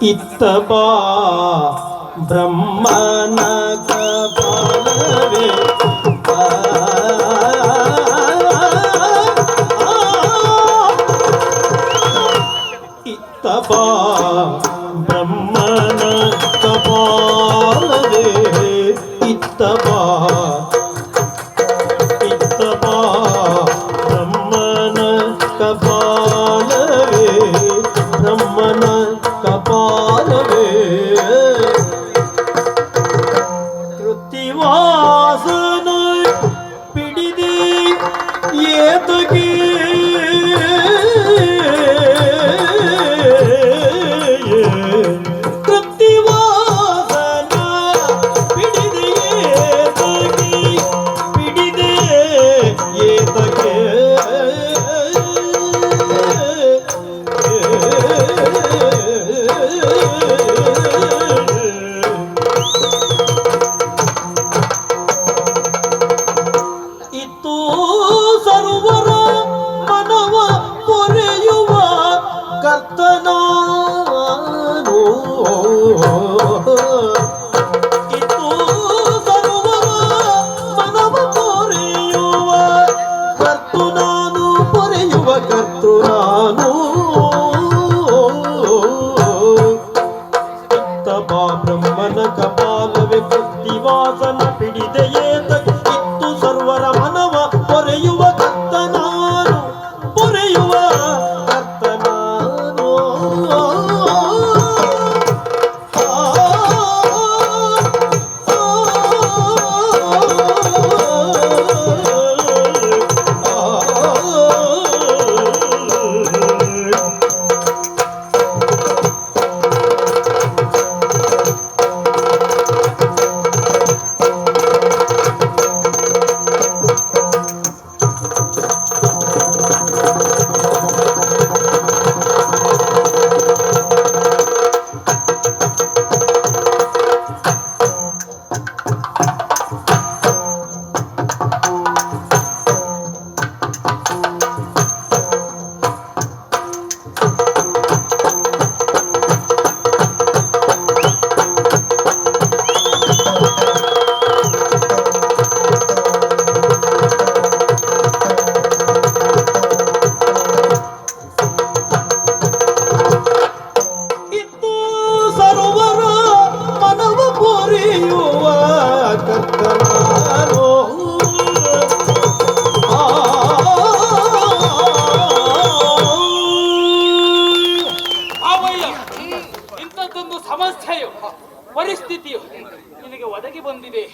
ಇತ್ತ ಬಾ ಬ್ರಹ್ಮನ ಕಪಾಲವೇ ಇತ್ತ ಬಾ ಬ್ರಹ್ಮನ ಕಪಾಲವೇ ಇತ್ತ ಬಾ ಬ್ರಹ್ಮನ ಕಪಾಲವೇ ಬ್ರಹ್ಮನ ಕಪಾಲವೇ ಬ್ರಹ್ಮನ ಕಪಾಲವೇ ಕೃತ್ತಿವಾಸನ ಪಿಡಿದೆಯೇ ಇತ್ತು ಶಕ್ತಿಯು ನಿನಗೆ ಒದಗಿ ಬಂದಿದೆ.